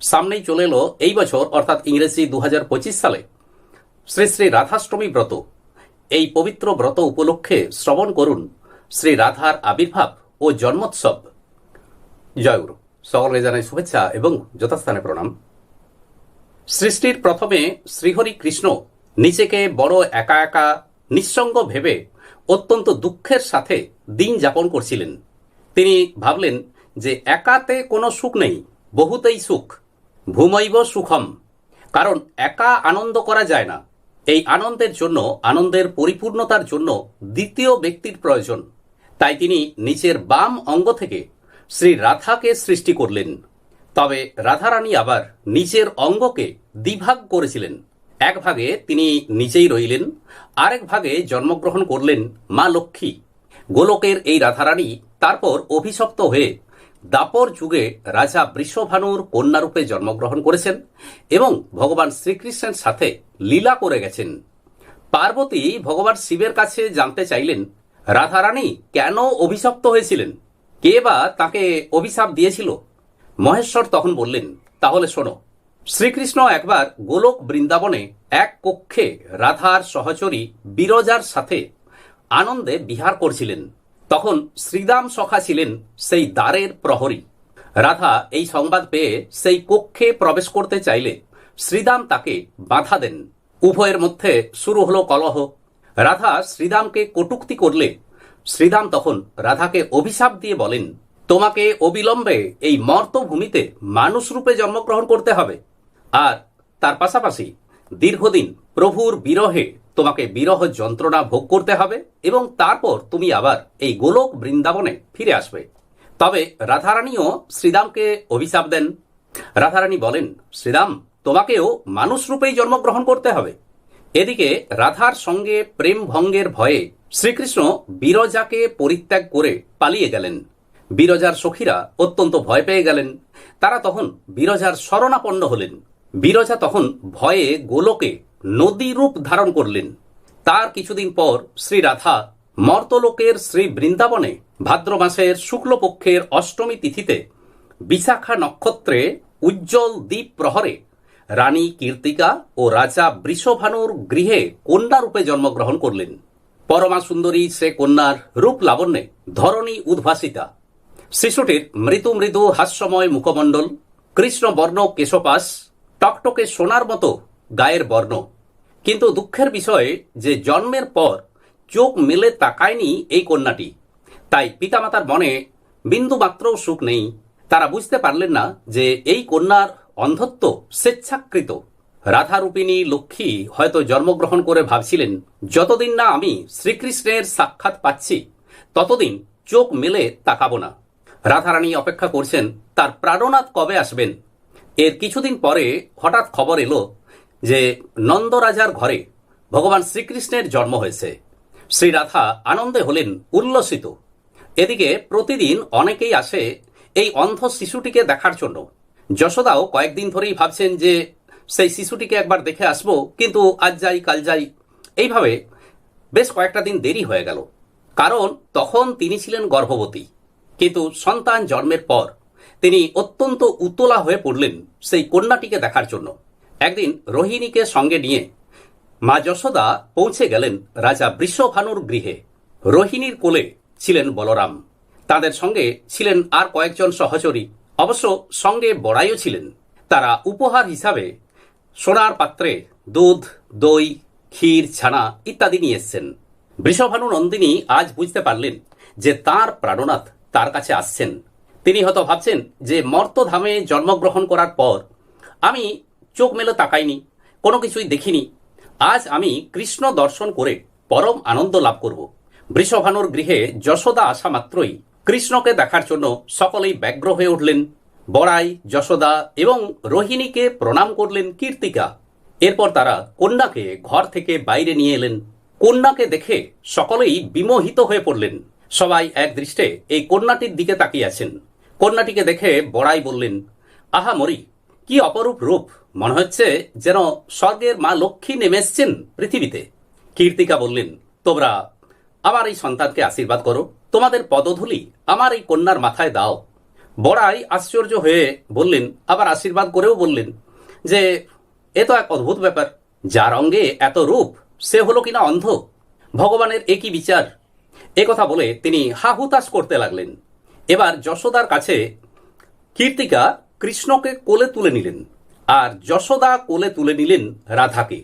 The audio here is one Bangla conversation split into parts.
সামনেই চলে এলো এই বছর, অর্থাৎ ইংরেজি দু হাজার পঁচিশ সালে, শ্রী শ্রী রাধাষ্টমী ব্রত। এই পবিত্র ব্রত উপলক্ষে শ্রবণ করুন শ্রী রাধার আবির্ভাব ও জন্মোৎসব। জয়গুরু সকলকে জানাই শুভেচ্ছা এবং যথাস্থানে প্রণাম। সৃষ্টির প্রথমে শ্রীহরি কৃষ্ণ নিজেকে বড় একা একা, নিঃসঙ্গ ভেবে অত্যন্ত দুঃখের সাথে দিন যাপন করছিলেন। তিনি ভাবলেন যে একাতে কোনো সুখ নেই, বহুতেই সুখ। ভূমৈব সুখম। কারণ একা আনন্দ করা যায় না। এই আনন্দের জন্য, আনন্দের পরিপূর্ণতার জন্য দ্বিতীয় ব্যক্তির প্রয়োজন। তাই তিনি নিচের বাম অঙ্গ থেকে শ্রী রাধাকে সৃষ্টি করলেন। তবে রাধারানী আবার নিজের অঙ্গকে দ্বিভাগ করেছিলেন। এক ভাগে তিনি নিজেই রইলেন, আরেক ভাগে জন্মগ্রহণ করলেন মা লক্ষ্মী। গোলকের এই রাধারানী তারপর অভিশপ্ত হয়ে দাপর যুগে রাজা বৃষভানুর কন্যারূপে জন্মগ্রহণ করেছেন এবং ভগবান শ্রীকৃষ্ণের সাথে লীলা করে গেছেন। পার্বতী ভগবান শিবের কাছে জানতে চাইলেন, রাধারানী, কেন অভিশপ্ত হয়েছিলেন? কে বা তাকে অভিশাপ দিয়েছিল? মহেশ্বর তখন বললেন, তাহলে শোনো, শ্রীকৃষ্ণ একবার গোলক বৃন্দাবনে এক কক্ষে রাধার সহচরী বিরজার সাথে আনন্দে বিহার করছিলেন। তখন শ্রীদাম সখা ছিলেন সেই দ্বারের প্রহরী। রাধা এই সংবাদ পেয়ে সেই কক্ষে প্রবেশ করতে চাইলে শ্রীদাম তাকে বাধা দেন। উভয়ের মধ্যে শুরু হলো কলহ। রাধা শ্রীদামকে কটুক্তি করলে শ্রীদাম তখন রাধাকে অভিশাপ দিয়ে বলেন, তোমাকে অবিলম্বে এই মর্তভূমিতে মানুষ রূপে জন্মগ্রহণ করতে হবে। আর তার পাশাপাশি দীর্ঘদিন প্রভুর বিরহে তোমাকে বিরহ যন্ত্রণা ভোগ করতে হবে এবং তারপর তুমি আবার এই গোলক বৃন্দাবনে ফিরে আসবে। তবে রাধারানীও শ্রীদামকে অভিশাপ দেন। রাধারানী বলেন শ্রীদাম তোমাকেও মানুষ রূপেই জন্মগ্রহণ করতে হবে। এদিকে রাধার সঙ্গে প্রেম ভঙ্গের ভয়ে শ্রীকৃষ্ণ বিরজাকে পরিত্যাগ করে পালিয়ে গেলেন। বিরজার সখীরা অত্যন্ত ভয় পেয়ে গেলেন। তারা তখন বিরজার শরণাপন্ন হলেন। বিরজা তখন ভয়ে গোলকে নদী রূপ ধারণ করলেন। তার কিছুদিন পর শ্রী রাধা মর্তলোকের শ্রী বৃন্দাবনে ভাদ্র মাসের শুক্লপক্ষের অষ্টমী তিথিতে বিশাখা নক্ষত্রে উজ্জ্বল দ্বীপ প্রহরে রানী কীর্তিকা ও রাজা বৃষভানুর গৃহে কন্যা রূপে জন্মগ্রহণ করলেন। পরমা সুন্দরী সে কন্যার রূপ লাবণ্যে ধরণী উদ্ভাসিতা। শিশুটির মৃদু মৃদু হাস্যময় মুখমণ্ডল কৃষ্ণ বর্ণ কেশপাশ টকটকে সোনার মতো গায়ের বর্ণ। কিন্তু দুঃখের বিষয় যে জন্মের পর চোখ মেলে তাকায়নি এই কন্যাটি। তাই পিতামাতার মনে বিন্দু মাত্রও সুখ নেই। তারা বুঝতে পারলেন না যে এই কন্যার অন্ধত্ব স্বেচ্ছাকৃত। রাধারূপিণী লক্ষ্মী হয়তো জন্মগ্রহণ করে ভাবছিলেন, যতদিন না আমি শ্রীকৃষ্ণের সাক্ষাৎ পাচ্ছি, ততদিন চোখ মেলে তাকাবো না। রাধারানী অপেক্ষা করছেন, তার প্রাণনাথ কবে আসবেন? এর কিছুদিন পরে হঠাৎ খবর এলো যে নন্দরাজার ঘরে ভগবান শ্রীকৃষ্ণের জন্ম হয়েছে। শ্রী রাধা আনন্দে হলেন উল্লসিত। এদিকে প্রতিদিন অনেকেই আসে এই অন্ধ শিশুটিকে দেখার জন্য। যশোদাও কয়েকদিন ধরেই ভাবছেন যে সেই শিশুটিকে একবার দেখে আসব, কিন্তু আজ যাই, কাল যাই। এইভাবে বেশ কয়েকটা দিন দেরি হয়ে গেল। কারণ তখন তিনি ছিলেন গর্ভবতী। কিন্তু সন্তান জন্মের পর তিনি অত্যন্ত উতলা হয়ে পড়লেন সেই কন্যাটিকে দেখার জন্য। একদিন রোহিণীকে সঙ্গে নিয়ে মা যশোদা পৌঁছে গেলেন রাজা বৃষভানুর গৃহে। রোহিণীর কোলে ছিলেন বলরাম। তাদের সঙ্গে ছিলেন আর কয়েকজন সহচরী। অবশ্য সঙ্গে বড়াইও ছিলেন। তারা উপহার হিসাবে সোনার পাত্রে দুধ, দই, ক্ষীর, ছানা ইত্যাদি নিয়ে এসছেন। বৃষভানু নন্দিনী আজ বুঝতে পারলেন যে তার প্রাণনাথ তার কাছে আসছেন। তিনি হয়তো ভাবছেন যে মর্তধামে জন্মগ্রহণ করার পর আমি চোখ মেলে তাকাইনি, কোনো কিছুই দেখিনি। আজ আমি কৃষ্ণ দর্শন করে পরম আনন্দ লাভ করব। বৃষভানুর গৃহে যশোদা আসা মাত্রই কৃষ্ণকে দেখার জন্য সকলেই ব্যগ্র হয়ে উঠলেন। বড়াই, যশোদা এবং রোহিণীকে প্রণাম করলেন কীর্তিকা। এরপর তারা কন্যাকে ঘর থেকে বাইরে নিয়ে এলেন। কন্যাকে দেখে সকলেই বিমোহিত হয়ে পড়লেন। সবাই এক দৃষ্টে এই কন্যাটির দিকে তাকিয়ে আছেন। কন্যাটিকে দেখে বড়াই বললেন, আহা মরি, কি অপরূপ রূপ! মনে হচ্ছে যেন স্বর্গের মা লক্ষ্মী নেমে এসছেন পৃথিবীতে। কীর্তিকা বললেন, তোমরা আমার এই সন্তানকে আশীর্বাদ করো, তোমাদের পদধূলি আমার এই কন্যার মাথায় দাও। বড়াই আশ্চর্য হয়ে বললেন, আবার আশীর্বাদ করেও বললেন যে, এ তো এক অদ্ভুত ব্যাপার যার অঙ্গে এত রূপ, সে হলো কিনা অন্ধ? ভগবানের একই বিচার? এ কথা বলে তিনি হাহুতাশ করতে লাগলেন। এবার যশোদার কাছে কীর্তিকা কৃষ্ণকে কোলে তুলে নিলেন। আর যশোদা কোলে তুলে নিলেন রাধাকে।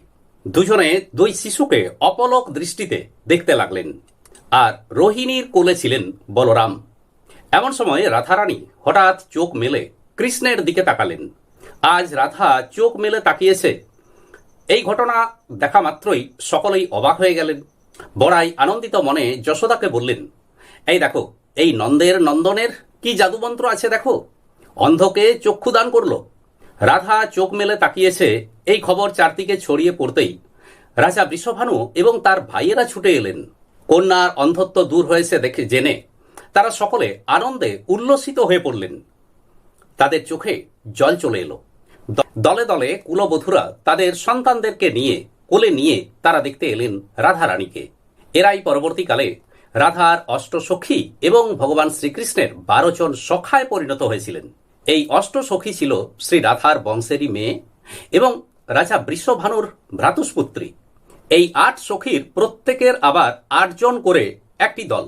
দুজনে দুই শিশুকে অপলক দৃষ্টিতে দেখতে লাগলেন। আর রোহিণীর কোলে ছিলেন বলরাম। এমন সময় রাধারানী হঠাৎ চোখ মেলে কৃষ্ণের দিকে তাকালেন। আজ রাধা চোখ মেলে তাকিয়েছে। এই ঘটনা দেখা মাত্রই সকলেই অবাক হয়ে গেলেন। বড়াই আনন্দিত মনে যশোদাকে বললেন, এই দেখো, এই নন্দের নন্দনের কি জাদুমন্ত্র আছে দেখো? অন্ধকে চক্ষু দান করল। রাধা চোখ মেলে তাকিয়েছে, এই খবর চারদিকে ছড়িয়ে পড়তেই। রাজা বৃষভানু এবং তার ভাইয়েরা ছুটে এলেন। কন্যার অন্ধত্ব দূর হয়েছে দেখে জেনে তারা সকলে আনন্দে উল্লসিত হয়ে পড়লেন। তাদের চোখে জল চলে এলো। দলে দলে কুলবধূরা তাদের সন্তানদেরকে নিয়ে, কোলে নিয়ে তারা দেখতে এলেন রাধা রানীকে। এরাই পরবর্তীকালে রাধার অষ্টসখী এবং ভগবান শ্রীকৃষ্ণের বারো জন সখায় পরিণত হয়েছিলেন। এই অষ্টসখী ছিল শ্রী রাধার বংশেরই মেয়ে এবং রাজা বৃষভানুর ভ্রাতুষ্পুত্রী। এই আট সখীর প্রত্যেকের আবার আটজন করে একটি দল।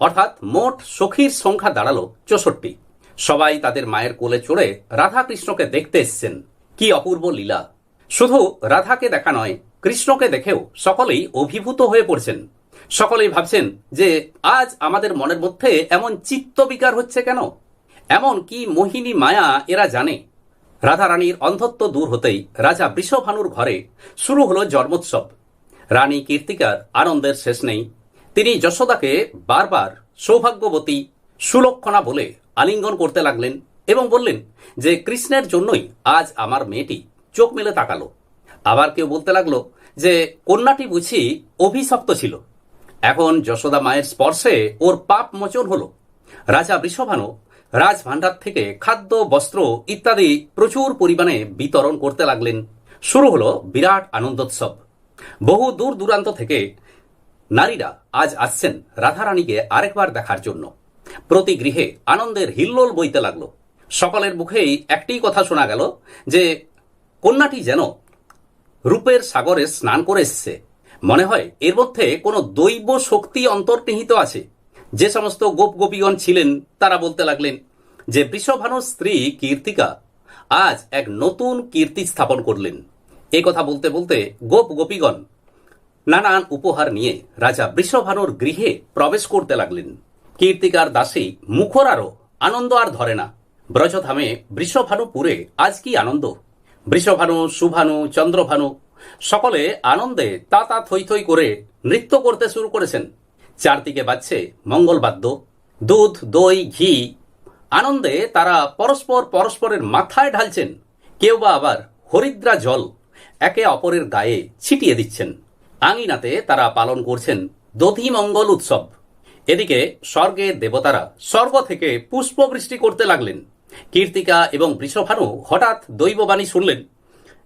অর্থাৎ মোট সখীর সংখ্যা দাঁড়াল চৌষট্টি। সবাই তাদের মায়ের কোলে চড়ে রাধা কৃষ্ণকে দেখতে এসছেন। কি অপূর্ব লীলা। শুধু রাধাকে দেখা নয়, কৃষ্ণকে দেখেও সকলেই অভিভূত হয়ে পড়ছেন। সকলেই ভাবছেন যে আজ আমাদের মনের মধ্যে এমন চিত্ত বিকার হচ্ছে কেন? এমন কি মোহিনী মায়া এরা জানে। রাধারানীর অন্ধত্ব দূর হতেই রাজা বৃষভানুর ঘরে শুরু হলো জন্মোৎসব। রানী কীর্তিকার আনন্দের শেষ নেই। তিনি যশোদাকে বারবার সৌভাগ্যবতী সুলক্ষণা বলে আলিঙ্গন করতে লাগলেন এবং বললেন যে, কৃষ্ণের জন্যই আজ আমার মেয়েটি চোখ মেলে তাকালো। আবার কেউ বলতে লাগল যে, কন্যাটি বুঝি অভিশপ্ত ছিল। এখন যশোদা মায়ের স্পর্শে ওর পাপ মোচন হলো। রাজা বৃষভানু রাজভাণ্ডার থেকে খাদ্য, বস্ত্র ইত্যাদি প্রচুর পরিমাণে বিতরণ করতে লাগলেন। শুরু হলো বিরাট আনন্দোৎসব। বহু দূর দূরান্ত থেকে নারীরা আজ আসছেন রাধারানীকে আরেকবার দেখার জন্য। প্রতি গৃহে আনন্দের হিল্লোল বইতে লাগল। সকলের মুখেই একটি কথা শোনা গেল যে, কন্যাটি যেন রূপের সাগরে স্নান করে এসছে। মনে হয় এর মধ্যে কোনো দৈব শক্তি অন্তর্নিহিত আছে। যে সমস্ত গোপ গোপীগণ ছিলেন, তারা বলতে লাগলেন যে বৃষভানুর স্ত্রী কীর্তিকা আজ এক নতুন কীর্তি স্থাপন করলেন। এ কথা বলতে বলতে গোপ গোপীগণ নানান উপহার নিয়ে রাজা বৃষভানুর গৃহে প্রবেশ করতে লাগলেন। কীর্তিকার দাসী মুখরারও আনন্দ আর ধরে না। ব্রজধামে বৃষভানুপুরে আজ কি আনন্দ? বৃষভানু সুভানু, চন্দ্রভানু সকলে আনন্দে তা তা থই থই করে নৃত্য করতে শুরু করেছেন। চারদিকে বাজছে মঙ্গলবাদ্য দুধ, দই, ঘি। আনন্দে তারা পরস্পর পরস্পরের মাথায় ঢালছেন। কেউ বা আবার হরিদ্রা জল একে অপরের গায়ে ছিটিয়ে দিচ্ছেন। আঙিনাতে তারা পালন করছেন দধিমঙ্গল উৎসব। এদিকে স্বর্গের দেবতারা স্বর্গ থেকে পুষ্পবৃষ্টি করতে লাগলেন। কীর্তিকা এবং বৃষভানু হঠাৎ দৈববাণী শুনলেন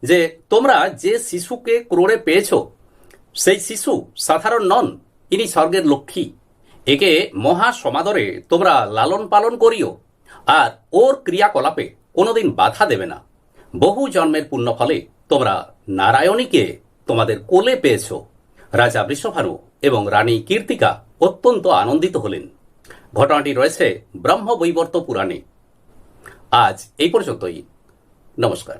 যে, তোমরা যে শিশুকে ক্রোড়ে পেয়েছ, সেই শিশু সাধারণ নন। ইনি স্বর্গের লক্ষ্মী। একে মহা সমাদরে তোমরা লালন পালন করিও, আর ওর ক্রিয়াকলাপে কোনোদিন বাধা দেবে না। বহু জন্মের পুণ্য ফলে তোমরা নারায়ণীকে তোমাদের কোলে পেয়েছ। রাজা বৃষভানু এবং রানী কীর্তিকা অত্যন্ত আনন্দিত হলেন। ঘটনাটি রয়েছে ব্রহ্মবৈবর্ত পুরাণে। আজ এই পর্যন্তই। নমস্কার।